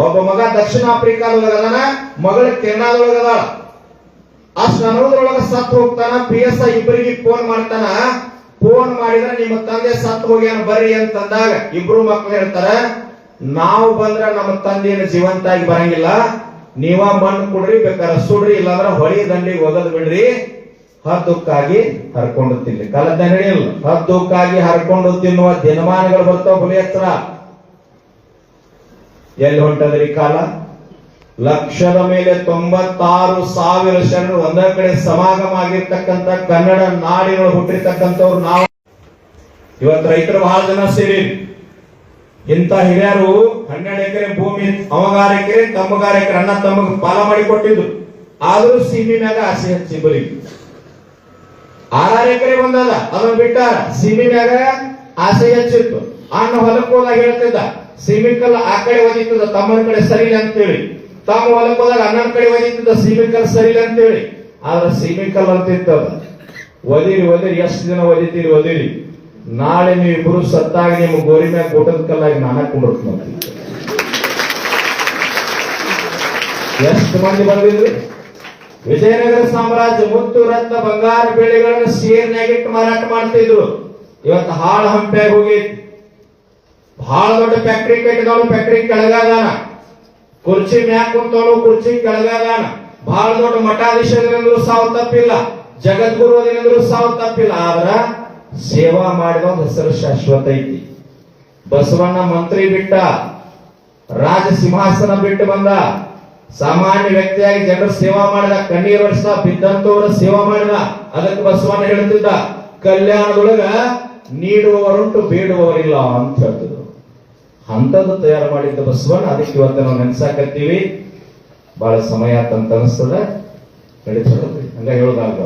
ಒಬ್ಬ ಮಗ ದಕ್ಷಿಣ ಆಫ್ರಿಕಾದೊಳಗ ಅದಾನ, ಮಗಳ ಕೆನಡಾದೊಳಗ ಅದ ಅಷ್ಟು ಅನ್ನೋದ್ರೊಳಗ ಸತ್ತು ಹೋಗ್ತಾನ ಪಿ ಎಸ್ ಐ ಇಬ್ಬರಿಗೆ ಫೋನ್ ಮಾಡ್ತಾನ. ಫೋನ್ ಮಾಡಿದ್ರೆ ನಿಮ್ಮ ತಂದೆ ಸತ್ತು ಹೋಗ್ಯಾನ, ಬರ್ರಿ ಅಂತಂದಾಗ ಇಬ್ರು ಮಕ್ಳು ಹೇಳ್ತಾರ, ನಾವು ಬಂದ್ರ ನಮ್ಮ ತಂದೆಯನ್ನು ಜೀವಂತಾಗಿ ಬರಂಗಿಲ್ಲ. ನೀವ ಮಣ್ಣು ಕೊಡ್ರಿ, ಬೇಕಾದ್ರೆ ಸುಡ್ರಿ, ಇಲ್ಲಾಂದ್ರ ಹೊಳಿ ದಂಡಿಗೆ ಹೋಗದ್ ಬಿಡ್ರಿ. ಹದ್ದುಕ್ಕಾಗಿ ಹರ್ಕೊಂಡು ತಿನ್ಲಿ ಕಲದ ಹದ್ದುಕ್ಕಾಗಿ ಹರ್ಕೊಂಡು ತಿನ್ನುವ ದಿನಮಾನಗಳು ಬರ್ತಾವ, ಹುಲಿ ಹತ್ರ. ಎಲ್ಲಿ ಹೊಂಟದ್ರಿ ಕಾಲ? ಲಕ್ಷದ ಮೇಲೆ ತೊಂಬತ್ತಾರು ಸಾವಿರ ಶರಣರು ಒಂದೇ ಕಡೆ ಸಮಾಗಮ ಆಗಿರ್ತಕ್ಕಂಥ ಕನ್ನಡ ನಾಡಿಗಳು ಹುಟ್ಟಿರ್ತಕ್ಕಂಥವ್ರು ನಾವು. ಇವತ್ತು ರೈತರು ಬಹಳ ಜನ ಸೇರಿ. ಇಂತ ಹಿರಿಯರು ಹನ್ನೆರಡು ಎಕರೆ ಭೂಮಿ ಅಮಗಾರ ಎಕರೆ, ತಮ್ಮಗಾರ ಎಕರೆ, ಅಣ್ಣ, ತಮ್ಮಗ ಪಾಲ ಮಾಡಿ ಕೊಟ್ಟಿದ್ದು ಆದ್ರೂ ಸೀಮೆ ಮ್ಯಾಗ ಆಸೆ ಹಚ್ಚಿ ಬಲಿ. ಆರಾರು ಎಕರೆ ಬಂದದ, ಅದನ್ನು ಬಿಟ್ಟಾರ. ಸೀಮೆ ಮ್ಯಾಗ ಆಸೆ ಹಚ್ಚಿತ್ತು ಅಣ್ಣ ಹೊಲಕ್ಕೆ ಹೋದಾಗ ಹೇಳ್ತಿದ್ದ ಸೀಮಿ ಕಲ್ಲು ಆ ಕಡೆ ಒದಿತದ ತಮ್ಮನ ಕಡೆ ಸರಿ ಅಂತೇಳಿ. ತಮ್ಮ ಹೊಲಕ್ಕೆ ಹೋದಾಗ ಅಣ್ಣನ ಕಡೆ ಒದಿತದ ಸೀಮಿಕಲ್ ಸರಿ ಅಂತೇಳಿ. ಆದ್ರೆ ಸೀಮಿಕಲ್ ಅಂತಿತ್ತದ ಒದಿರಿ ಒದಿರಿ, ಎಷ್ಟು ದಿನ ಒದಿತೀರಿ, ಒದಿರಿ. ನಾಳೆ ನೀವು ಇಬ್ರು ಸತ್ತಾಗಿ ನಿಮ್ಮ ಗೋರಿ ಮ್ಯಾಗ ಗೋಟದ ಕಲ್ಲಾಗಿ ನಾನು ಕುಂಡಿರ್ತೀನಿ ಎಷ್ಟು ಮಂದಿ ಬಂದಿದ್ರಿ? ವಿಜಯನಗರ ಸಾಮ್ರಾಜ್ಯ ಮುತ್ತು, ರತ್ನ, ಬಂಗಾರ ಬೆಳೆಗಳನ್ನ ಸೇರ್ನಾಗಿಟ್ಟು ಮಾರಾಟ ಮಾಡ್ತಿದ್ರು. ಇವತ್ತು ಹಾಳು ಹಂಪೆಯಾಗಿ ಹೋಗೈತಿ. ಬಹಳ ದೊಡ್ಡ ಫ್ಯಾಕ್ಟ್ರಿ ಕಟ್ಟಿದವನು ಫ್ಯಾಕ್ಟ್ರಿ ಕೆಳಗಾದಾನ ಕುರ್ಚಿ ಮ್ಯಾಕ್ ಕುಂತವನು ಕುರ್ಚಿ ಕೆಳಗಾದಾನ ಬಹಳ ದೊಡ್ಡ ಮಠಾಧೀಶ ಸಾವು ತಪ್ಪಿಲ್ಲ. ಜಗದ್ಗುರು ಅದೇನೆಂದ್ರು ಸಾವು ತಪ್ಪಿಲ್ಲ. ಆದ್ರ ಸೇವಾ ಮಾಡಿದ ಹೆಸರು ಶಾಶ್ವತ ಐತಿ. ಬಸವಣ್ಣ ಮಂತ್ರಿ ಬಿಟ್ಟ, ರಾಜ ಸಿಂಹಾಸನ ಬಿಟ್ಟು ಬಂದ, ಸಾಮಾನ್ಯ ವ್ಯಕ್ತಿಯಾಗಿ ಜನರ ಸೇವಾ ಮಾಡಿದ, ಕಣ್ಣೀರು ವರ್ಷ ಬಿದ್ದಂತವರ ಸೇವಾ ಮಾಡಿದ, ಅದಕ್ಕೆ ಬಸವಣ್ಣ ಹೇಳ್ತಿದ್ದ ಕಲ್ಯಾಣದೊಳಗ ನೀಡುವವರುಂಟು, ಬೇಡುವವರಿಲ್ಲ ಅಂತ ಹೇಳ್ತಿದ್ರು. ಅಂತದ್ದು ತಯಾರು ಮಾಡಿದ್ದ ಬಸವಣ್ಣ, ಅದಕ್ಕೆ ಇವತ್ತು ನಾವು ನೆನ್ಸಾಕತ್ತೀವಿ. ಬಹಳ ಸಮಯ ಅಂತ ಅನಿಸ್ತದ. ಹಂಗ ಹೇಳೋದಾಗ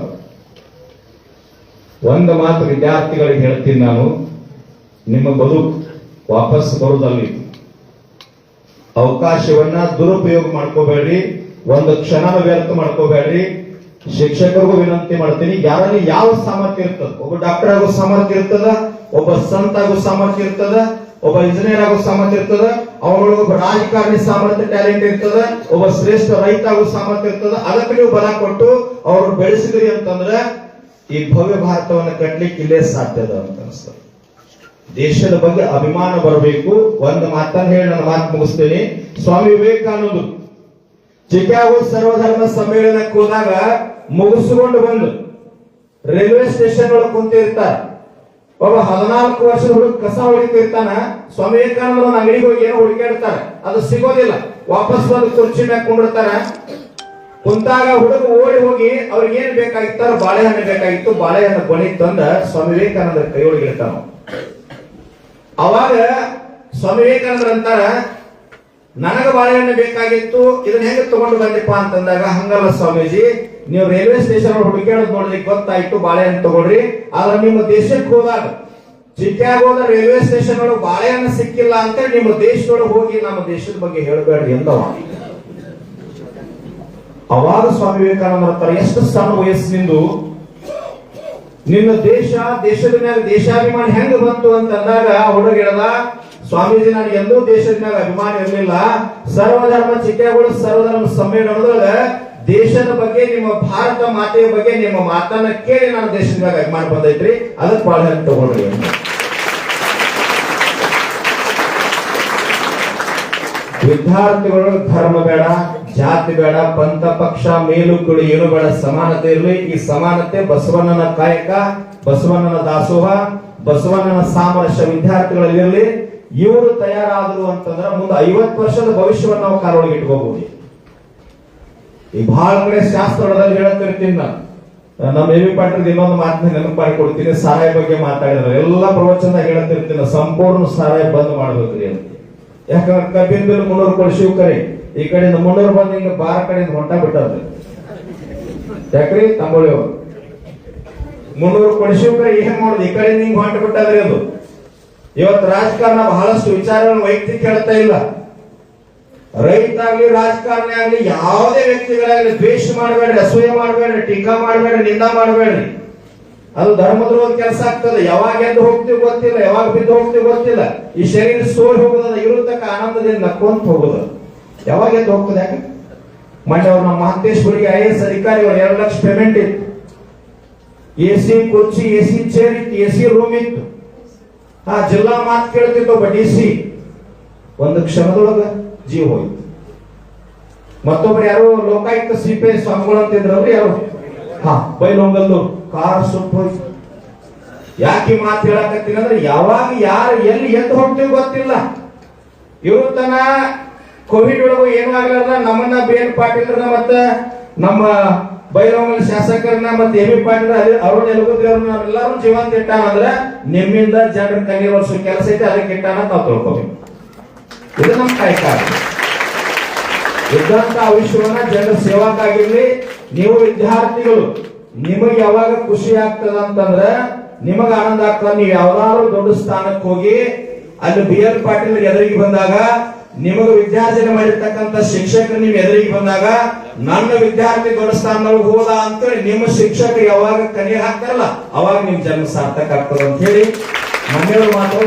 ಒಂದು ಮಾತು ವಿದ್ಯಾರ್ಥಿಗಳಿಗೆ ಹೇಳ್ತೀನಿ ನಾನು. ನಿಮ್ಮ ಬದುಕು ವಾಪಸ್ ಬರುವುದಲ್ಲಿ ಅವಕಾಶವನ್ನ ದುರುಪಯೋಗ ಮಾಡ್ಕೋಬೇಡ್ರಿ. ಒಂದು ಕ್ಷಣನ ವ್ಯರ್ಥ ಮಾಡ್ಕೋಬೇಡ್ರಿ. ಶಿಕ್ಷಕರಿಗೂ ವಿನಂತಿ ಮಾಡ್ತೀನಿ. ಯಾರಲ್ಲಿ ಯಾವ ಸಾಮರ್ಥ್ಯ ಇರ್ತದ? ಒಬ್ಬ ಡಾಕ್ಟರ್ ಆಗೋ ಸಾಮರ್ಥ್ಯ ಇರ್ತದ? ಒಬ್ಬ ಸಂತ ಆಗೋ ಸಾಮರ್ಥ್ಯ ಇರ್ತದ? ಒಬ್ಬ ಇಂಜಿನಿಯರ್ ಆಗೋ ಸಾಮರ್ಥ್ಯ ಇರ್ತದ, ಅವರೊಳಗೆ ರಾಜಕಾರಣಿ ಸಾಮರ್ಥ್ಯ ಟ್ಯಾಲೆಂಟ್ ಇರ್ತದ, ಒಬ್ಬ ಶ್ರೇಷ್ಠ ರೈತ ಆಗೋ ಸಾಮರ್ಥ್ಯ ಇರ್ತದ, ಅದಕ್ಕೆ ನೀವು ಬಲ ಕೊಟ್ಟು ಅವ್ರು ಬೆಳೆಸಿದ್ರಿ ಅಂತಂದ್ರೆ ಈ ಭವ್ಯ ಭಾರತವನ್ನು ಕಟ್ಟಲಿಕ್ಕೆ ಇಲ್ಲೇ ಸಾಧ್ಯದ ಅಂತ ಅನಿಸ್ತದೆ. ದೇಶದ ಬಗ್ಗೆ ಅಭಿಮಾನ ಬರಬೇಕು, ಒಂದು ಮಾತನ್ನು ಹೇಳಿ ನನ್ನ ಮಾತು ಮುಗಿಸ್ತೇನೆ. ಸ್ವಾಮಿ ವಿವೇಕಾನಂದರು ಚಿಕಾಗೋ ಸರ್ವಧರ್ಮ ಸಮ್ಮೇಳನಕ್ಕೆ ಹೋದಾಗ ಮುಗಿಸ್ಕೊಂಡು ಬಂದು ರೈಲ್ವೆ ಸ್ಟೇಷನ್ ಒಳಗೆ ಕುಂತಿರ್ತಾರ. ಒಬ್ಬ ಹದಿನಾಲ್ಕು ವರ್ಷದ ಹುಡುಗ ಕಸ ಹೊಡಿತಿರ್ತಾನ ಸ್ವಾಮಿ ವಿವೇಕಾನಂದ ಒಂದು ಅಂಗಡಿಗೆ ಹೋಗಿ ಏನೋ ಹುಡುಕಾಡ್ತಾರೆ ಅದು ಸಿಗೋದಿಲ್ಲ. ವಾಪಸ್ ಬಂದು ಕುರ್ಚಿ ಮ್ಯಾಗ ಕುಂಡಿರ್ತಾರ ಕುಂತಾಗ ಹುಡುಗ ಓಡಿ ಹೋಗಿ ಅವ್ರಿಗೆ ಏನ್ ಬೇಕಾಗಿತ್ತು ಬಾಳೆಹಣ್ಣು ಬೇಕಾಗಿತ್ತು. ಬಾಳೆಹಣ್ಣು ಬಣಿ ತಂದ ಸ್ವಾಮಿ ವಿವೇಕಾನಂದ ಕೈಯೊಳಗೆ ಇಡ್ತಾನ ಅವಾಗ ಸ್ವಾಮಿ ವಿವೇಕಾನಂದ್ರ ಅಂತಾರ, ನನಗ ಬಾಳೆಹಣ್ಣು ಬೇಕಾಗಿತ್ತು. ಇದನ್ನ ಹೆಂಗ ತಗೊಂಡು ಬಂದಿಪ್ಪ? ಅಂತಂದಾಗ, ಹಂಗಲ್ಲ ಸ್ವಾಮೀಜಿ. ನೀವು ರೈಲ್ವೆ ಸ್ಟೇಷನ್ ಹುಡುಕಾಡೋದು ನೋಡ್ಲಿಕ್ಕೆ ಗೊತ್ತಾಯ್ತು, ಬಾಳೆಹಣ್ಣು ತಗೊಳ್ರಿ. ಆದ್ರೆ ನಿಮ್ಮ ದೇಶಕ್ಕೆ ಹೋದಾಗ ಚಿಕ್ಕಾಗೋದ ರೈಲ್ವೆ ಸ್ಟೇಷನ್ ಒಳಗೆ ಬಾಳೆಹಣ್ಣು ಸಿಕ್ಕಿಲ್ಲ ಅಂತ ನಿಮ್ಮ ದೇಶದೊಳಗೆ ಹೋಗಿ ನಮ್ಮ ದೇಶದ ಬಗ್ಗೆ ಹೇಳಬೇಡ್ರಿ ಎಂದವ ಅವಾಗ ಸ್ವಾಮಿ ವಿವೇಕಾನಂದ ತರ ಎಷ್ಟು ಸಣ್ಣ ವಯಸ್ಸಿನಿಂದ ನಿನ್ನ ದೇಶ, ದೇಶದ ಮೇಲೆ ದೇಶಾಭಿಮಾನ ಹೆಂಗ ಬಂತು ಅಂತ ಅಂದಾಗ ಹುಡುಗ ಹೇಳ್ದ, ಸ್ವಾಮೀಜಿ ನಾನು ಎಂದೂ ದೇಶದ ಮೇಲೆ ಅಭಿಮಾನ ಇರಲಿಲ್ಲ. ಸರ್ವಧರ್ಮ ಚಿಕ್ಕಾಗೋಳ ಸರ್ವಧರ್ಮ ಸಮ್ಮೇಳನದೊಳಗ ದೇಶದ ಬಗ್ಗೆ, ನಿಮ್ಮ ಭಾರತ ಮಾತೆಯ ಬಗ್ಗೆ, ನಿಮ್ಮ ಮಾತನ್ನ ಕೇಳಿ ನಾನು ದೇಶದ ಮ್ಯಾಗ ಅಭಿಮಾನ ಬಂದೈತ್ರಿ ಅದಕ್ಕೆ ಬಹಳ ಹೆಂಗ್ ತಗೊಂಡ್ರಿ. ವಿದ್ಯಾರ್ಥಿಗಳು ಧರ್ಮ ಬೇಡ, ಜಾತಿ ಬೇಡ, ಪಂಥ ಪಕ್ಷ ಮೇಲುಗಳು ಏನು ಬೇಡ, ಸಮಾನತೆ ಇರಲಿ. ಈ ಸಮಾನತೆ ಬಸವಣ್ಣನ ಕಾಯಕ, ಬಸವಣ್ಣನ ದಾಸೋಹ, ಬಸವಣ್ಣನ ಸಾಮರಸ್ಯ ವಿದ್ಯಾರ್ಥಿಗಳಲ್ಲಿ ಇವರು ತಯಾರಾದರು ಅಂತಂದ್ರೆ ಮುಂದೆ ಐವತ್ತು ವರ್ಷದ ಭವಿಷ್ಯವನ್ನು ನಾವು ಕಾರೊಳಗೆ ಇಟ್ಕೋಬಹುದು ಈ ಬಹಳ ಕಡೆ ಶಾಸ್ತ್ರದಲ್ಲಿ ಹೇಳ್ತಿರ್ತೀನಿ ನಾನು. ನಮ್ಮ ಎ ವಿ ಪಾಟೀಲ್ ಇನ್ನೊಂದು ಮಾತನ್ನ ನೆನಪು ಮಾಡಿ ಕೊಡ್ತೀನಿ, ಸಾರಾಯಿ ಬಗ್ಗೆ ಮಾತಾಡಿದ್ರೆ ಎಲ್ಲ ಪ್ರವಚನ ಹೇಳ್ತಿರ್ತೀನಿ ಸಂಪೂರ್ಣ ಸಾರಾಯಿ ಬಂದ್ ಮಾಡ್ಬೇಕ್ರಿ ಅಂತ. ಯಾಕಂದ್ರೆ ಕಬ್ಬಿನ ಬಿಲ್ ಮುನ್ನೂರು ಕೊಡಿ ಶಿವಕರಿ ಈ ಕಡೆಯಿಂದ ಮುನ್ನೂರು ಬಂದ್ ಹಿಂಗ ಬಾರ ಕಡೆಯಿಂದ ಹೊಂಟ ಬಿಟ್ಟದ್ರಿ ಯಾಕ್ರಿ? ತಂಬೋಳಿ ಅವರು. ಮುನ್ನೂರು ಕೊಡಿ ಶಿವಕರಿ ಏನ್ ಮಾಡುದು? ಈ ಕಡೆಯಿಂದ ಹಿಂಗ್ ಹೊಂಟ ಬಿಟ್ಟದ್ರಿ ಅದು. ಇವತ್ತು ರಾಜಕಾರಣ ಬಹಳಷ್ಟು ವಿಚಾರಗಳನ್ನು ವೈಯಕ್ತಿಕ ಹೇಳ್ತಾ ಇಲ್ಲ. ರೈತ ಆಗ್ಲಿ ರಾಜಕಾರಣಿ ಆಗ್ಲಿ, ಯಾವುದೇ ವ್ಯಕ್ತಿಗಳಾಗ್ಲಿ ದ್ವೇಷ ಮಾಡಬೇಡ್ರಿ, ಅಸೂಯೆ ಮಾಡಬೇಡ್ರಿ, ಟೀಕಾ ಮಾಡಬೇಡ್ರಿ, ನಿಂದ ಮಾಡಬೇಡ್ರಿ. ಅದು ಧರ್ಮದ್ರೋಹದ ಕೆಲಸ ಆಗ್ತದೆ. ಯಾವಾಗ ಎದ್ದು ಹೋಗ್ತೀವಿ ಗೊತ್ತಿಲ್ಲ, ಯಾವಾಗ ಬಿದ್ದು ಹೋಗ್ತೀವಿ ಗೊತ್ತಿಲ್ಲ. ಈ ಶರೀರ ಸೋರಿ ಹೋಗೋದ ಇರುತ್ತಕ್ಕ ಆನಂದದಿಂದ ನಕ್ಕೊಂತ ಹೋಗುದು. ಯಾವಾಗ ಎದ್ದು ಹೋಗ್ತದೆ ಯಾಕೆ? ಮೊನ್ನೆ ಅವ್ರು ನಮ್ಮ ಮಹಂತೇಶ್ವರಿಗೆ ಐ ಎಸ್ ಅಧಿಕಾರಿ ಅವ್ರು ಎರಡು ಲಕ್ಷ ಪೇಮೆಂಟ್ ಇತ್ತು. ಎ ಸಿ ಕುರ್ಚಿ ಎ ಸಿ ಚೇರ್ ಇತ್ತು ಎ ಸಿ ರೂಮ್ ಇತ್ತು. ಆ ಜಿಲ್ಲಾ ಮಾತು ಕೇಳ್ತಿತ್ತು ಒಬ್ಬ ಡಿ ಸಿ ಒಂದು ಕ್ಷಣದೊಳಗ ಜೀವ ಹೋಯ್ತು ಮತ್ತೊಬ್ರು ಯಾರು ಲೋಕಾಯುಕ್ತ ಸಿ ಪಿ ಐ ಸ್ವಾಮಿಗಳು ಅಂತಿದ್ರಲ್ರಿ ಯಾರು? ಹಾ ಬೈಲೊಂಗಲ್ಲು ಕಾರ್ ಹೋಯ್ತು ಯಾಕೆ ಮಾತು ಹೇಳಕತ್ತೀನಿ ಅಂದ್ರೆ ಯಾವಾಗ ಯಾರು ಎಲ್ಲಿ ಎದ್ದು ಹೋಗ್ತೀವಿ ಗೊತ್ತಿಲ್ಲ. ಇವತ್ತನ ತನ ಕೋವಿಡ್ ಒಳಗು ಏನು ಆಗ್ಲಾರ್ದ, ನಮ್ಮನ್ನ ಬಿ ಎನ್ ಪಾಟೀಲ್ರನ್ನ ಮತ್ತ ನಮ್ಮ ಬೈರವನ ಶಾಸಕರನ್ನ ಮತ್ತೆ ಎಮಿ ಪಾಟೀಲ್ ಅರುಣ್ ಯಲಗುದ್ರಿ ಎಲ್ಲಾರು ಜೀವಂತ ಇಟ್ಟಾನ ಅಂದ್ರೆ ನಿಮ್ಮಿಂದ ಜನರ ಕಣ್ಣೀರ್ ವರ್ಷ ಕೆಲಸ ಐತೆ, ಅದಕ್ಕೆ ಇಟ್ಟಾನ ಅಂತ ನಾವು ತಿಳ್ಕೊಬೇಕು. ಇದು ನಮ್ಮ ಕಾಯಕ ಇದ್ದಂತ ವಿಶ್ವವನ್ನ ಜನರ ಸೇವಾಕ್ಕಾಗಿರ್ಲಿ, ನೀವು ವಿದ್ಯಾರ್ಥಿಗಳು, ನಿಮಗೆ ಯಾವಾಗ ಖುಷಿ ಆಗ್ತದ ಅಂತಂದ್ರೆ, ನಿಮಗ ಆನಂದ ಆಗ್ತದ. ನೀವು ಯಾವ್ದಾದ್ರು ದೊಡ್ಡ ಸ್ಥಾನಕ್ಕೆ ಹೋಗಿ, ಅಲ್ಲಿ ಬಿ ಎಲ್ ಪಾಟೀಲ್ ಎದುರಿಗೆ ಬಂದಾಗ, ನಿಮಗೆ ವಿದ್ಯಾರ್ಜನೆ ಮಾಡಿರ್ತಕ್ಕಂಥ ಶಿಕ್ಷಕರು ನೀವು ಎದುರಿಗೆ ಬಂದಾಗ, ನನ್ನ ವಿದ್ಯಾರ್ಥಿ ದೊಡ್ಡ ಸ್ಥಾನದೊಳಗೆ ಹೋದ ಅಂತೇಳಿ ನಿಮ್ಮ ಶಿಕ್ಷಕ ಯಾವಾಗ ಕಣ್ಣೀರ್ ಹಾಕ್ತಾರಲ್ಲ, ಅವಾಗ ನಿಮ್ ಜನ್ಮ ಸಾರ್ಥಕ ಆಗ್ತದ ಅಂತ ಹೇಳಿ, ಮನೆಯವರು ಮಾತ್ರ